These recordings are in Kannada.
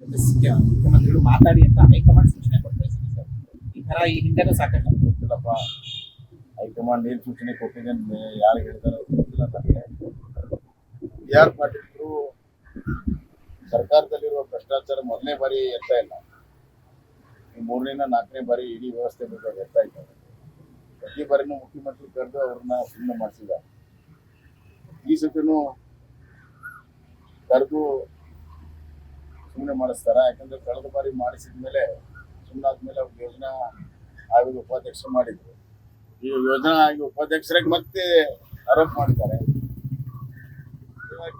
ಮುಖ್ಯಮಂತ್ರಿಗಳು ಮಾತಾಡಿ ಅಂತ ಹೈಕಮಾಂಡ್ ಸೂಚನೆ ಕೊಡ್ತಾರೆ ಸರ್. ಈ ತರ ಈ ಹಿಂದೆನೂ ಸಾಕಷ್ಟು ಗೊತ್ತಿಲ್ಲಪ್ಪ. ಹೈಕಮಾಂಡ್ ಏನ್ ಸೂಚನೆ ಕೊಟ್ಟಿದೆ ಅಂತ ಯಾರು ಹೇಳಿದಾರೆ ಗೊತ್ತಿಲ್ಲ ನನಗೆ ಬಿ ಆರ್ ಪಾಟೀಲ್ರು ಸರ್ಕಾರದಲ್ಲಿರುವ ಭ್ರಷ್ಟಾಚಾರ ಮೊದಲನೇ ಬಾರಿ ಎತ್ತಾ ಇಲ್ಲ. ಈ ಮೂರನೇನ ನಾಲ್ಕನೇ ಬಾರಿ ಇಡೀ ವ್ಯವಸ್ಥೆ ಬೇಕಾದ್ರೆ ಎತ್ತ ಇದ್ದಾರೆ ಪ್ರತಿ ಬಾರಿನೂ ಮುಖ್ಯಮಂತ್ರಿ ಕರೆದು ಅವ್ರನ್ನ ಸುಮ್ಮನೆ ಮಾಡಿಸಿದ್ದಾರೆ. ಈ ಸತಿನೂ ಕರೆದು ಸುಮ್ಮನೆ ಮಾಡಿಸ್ತಾರ? ಯಾಕಂದ್ರೆ ಕಳೆದ ಬಾರಿ ಮಾಡಿಸಿದ ಮೇಲೆ ಸುಮ್ಮನಾದ್ಮೇಲೆ ಅವ್ರು ಯೋಜನಾ ಆಯೋಗ ಉಪಾಧ್ಯಕ್ಷರು ಮಾಡಿದ್ರು. ಈ ಯೋಜನಾ ಆಯೋಗ ಉಪಾಧ್ಯಕ್ಷರಿಗೆ ಮತ್ತೆ ಆರೋಪ ಮಾಡ್ತಾರೆ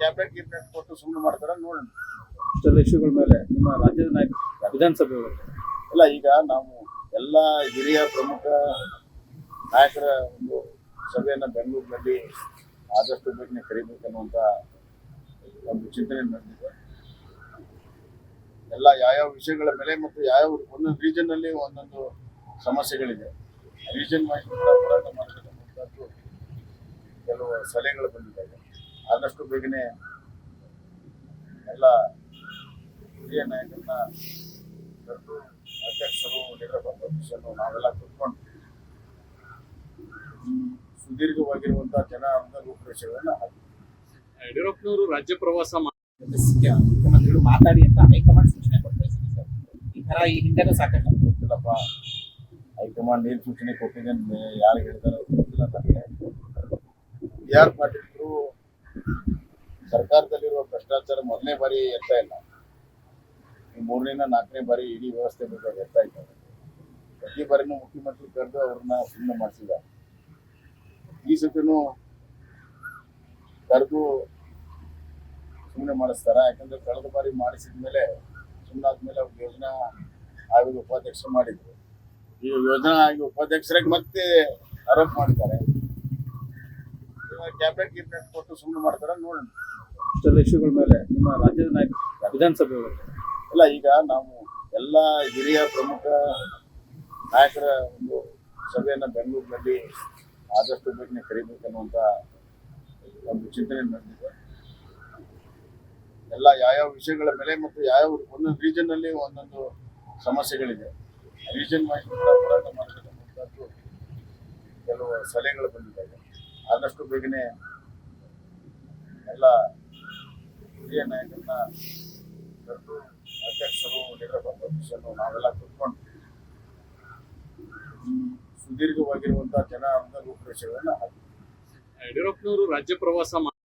ಕ್ಯಾಬಿನೆಟ್ ಗಿಬ್ನೆಟ್ ಕೊಟ್ಟು ಸುಮ್ಮನೆ ಮಾಡ್ತಾರ ನೋಡೋಣ. ಇಷ್ಟೆಲ್ಲ ಇಶ್ಯೂಗಳ ಮೇಲೆ ನಿಮ್ಮ ರಾಜ್ಯದ ನಾಯಕ ವಿಧಾನಸಭೆಯವರು ಇಲ್ಲ ಈಗ ನಾವು ಎಲ್ಲ ಹಿರಿಯ ಪ್ರಮುಖ ನಾಯಕರ ಒಂದು ಸಭೆಯನ್ನು ಬೆಂಗಳೂರಿನಲ್ಲಿ ಆದಷ್ಟು ಬೇಗನೆ ಕರಿಬೇಕನ್ನುವಂಥ ಒಂದು ಚಿಂತನೆ ನಡೆದಿದೆ. ಎಲ್ಲ ಯಾವ್ಯಾವ ವಿಷಯಗಳ ಮೇಲೆ ಮತ್ತು ಯಾವ್ಯಾವ ಒಂದೊಂದು ರೀಜನ್ ಅಲ್ಲಿ ಒಂದೊಂದು ಸಮಸ್ಯೆಗಳಿದೆ. ರೀಜನ್ ವೈಸ್ ಹೋರಾಟ ಮಾಡಬೇಕನ್ನುವಂಥದ್ದು ಕೆಲವು ಸಲಹೆಗಳು ಬಂದಿದ್ದಾವೆ. ಆದಷ್ಟು ಬೇಗನೆ ಎಲ್ಲ ಹಿರಿಯ ನಾಯಕರನ್ನ ಕರೆದು ಅಧ್ಯಕ್ಷರು, ಲೀಡರ್ ಅಧ್ಯಕ್ಷರು ನಾವೆಲ್ಲ ಕೂತ್ಕೊಂಡು ಸುದೀರ್ಘವಾಗಿರುವಂತಹ ಜನ ರೂಪರೇಷೆಗಳನ್ನ ಹಾಕಿ. ಯಡಿಯೂರಪ್ಪನವರು ರಾಜ್ಯ ಪ್ರವಾಸ ಮುಖ್ಯಮಂತ್ರಿಗಳು ಮಾತಾಡಿ ಅಂತ ಹೈಕಮಾಂಡ್ ಸೂಚನೆ ಕೊಡ್ತಾರೆ ಸರ್. ಈ ತರ ಈ ಹಿಂದೆನೂ ಸಾಕಷ್ಟು ಗೊತ್ತಿಲ್ಲಪ್ಪ. ಹೈಕಮಾಂಡ್ ಏನ್ ಸೂಚನೆ ಕೊಟ್ಟಿದೆ ಯಾರು ಹೇಳ್ತಾರೋ ಗೊತ್ತಿಲ್ಲ ನನಗೆ ಬಿ ಆರ್ ಪಾಟೀಲ್ರು ಸರ್ಕಾರದಲ್ಲಿರುವ ಭ್ರಷ್ಟಾಚಾರ ಮೊದಲನೇ ಬಾರಿ ಎತ್ತ ಇಲ್ಲ. ಈ ಮೂರನೇನ ನಾಲ್ಕನೇ ಬಾರಿ ಇಡೀ ವ್ಯವಸ್ಥೆ ಬಗ್ಗೆ ಎತ್ತ ಇದ್ದಾರೆ ಪ್ರತಿ ಬಾರಿನೂ ಮುಖ್ಯಮಂತ್ರಿ ಕರೆದು ಅವ್ರನ್ನ ಸುಮ್ಮನೆ ಮಾಡಿಸಿದ್ದಾರೆ. ಈ ಸತಿನೂ ಕರೆದು ಸುಮ್ಮನೆ ಮಾಡಿಸ್ತಾರ? ಯಾಕಂದ್ರೆ ಕಳೆದ ಬಾರಿ ಮಾಡಿಸಿದ ಮೇಲೆ ಸುಮ್ಮನಾದ್ಮೇಲೆ ಅವ್ರು ಯೋಜನಾ ಆಯೋಗ ಉಪಾಧ್ಯಕ್ಷರು ಮಾಡಿದ್ರು. ಈ ಯೋಜನಾ ಆಯೋಗ ಉಪಾಧ್ಯಕ್ಷರಿಗೆ ಮತ್ತೆ ಆರೋಪ ಮಾಡ್ತಾರೆ ಕ್ಯಾಬಿನೆಟ್ ಗಿಬ್ನೆಟ್ ಕೊಟ್ಟು ಸುಮ್ಮನೆ ಮಾಡ್ತಾರೆ? ನೋಡೋಣ. ಇಷ್ಟೆಲ್ಲ ಇಶ್ಯೂಗಳ ಮೇಲೆ ನಿಮ್ಮ ರಾಜ್ಯದ ನಾಯಕ ವಿಧಾನಸಭೆಯವರು. ಇಲ್ಲ ಈಗ ನಾವು ಎಲ್ಲ ಹಿರಿಯ ಪ್ರಮುಖ ನಾಯಕರ ಒಂದು ಸಭೆಯನ್ನು ಬೆಂಗಳೂರಿನಲ್ಲಿ ಆದಷ್ಟು ಬೇಗನೆ ಕರಿಬೇಕನ್ನುವಂತ ಒಂದು ಚಿಂತನೆ ನಡೆದಿದೆ. ಎಲ್ಲ ಯಾವ್ಯಾವ ವಿಷಯಗಳ ಮೇಲೆ ಮತ್ತು ಯಾವ್ಯಾವ ಒಂದೊಂದು ರೀಜನ್ ಅಲ್ಲಿ ಒಂದೊಂದು ಸಮಸ್ಯೆಗಳಿದೆ. ರೀಜನ್ ವೈಸ್ ಹೋರಾಟ ಮಾಡಬೇಕನ್ನುವಂಥದ್ದು ಕೆಲವು ಸಲಹೆಗಳು ಬಂದಿದ್ದಾವೆ. ಆದಷ್ಟು ಬೇಗನೆ ಎಲ್ಲ ಹಿರಿಯ ನಾಯಕರನ್ನ ಕರೆದು ಅಧ್ಯಕ್ಷರು ಲೀಡರ್ ಅಧ್ಯಕ್ಷರು ನಾವೆಲ್ಲ ಕೂತ್ಕೊಂಡು ಸುದೀರ್ಘವಾಗಿರುವಂತಹ ಜನ ರೂಪರೇಷೆಗಳನ್ನ ಹಾಕಿ ಯಡಿಯೂರಪ್ಪನವರು ರಾಜ್ಯ ಪ್ರವಾಸ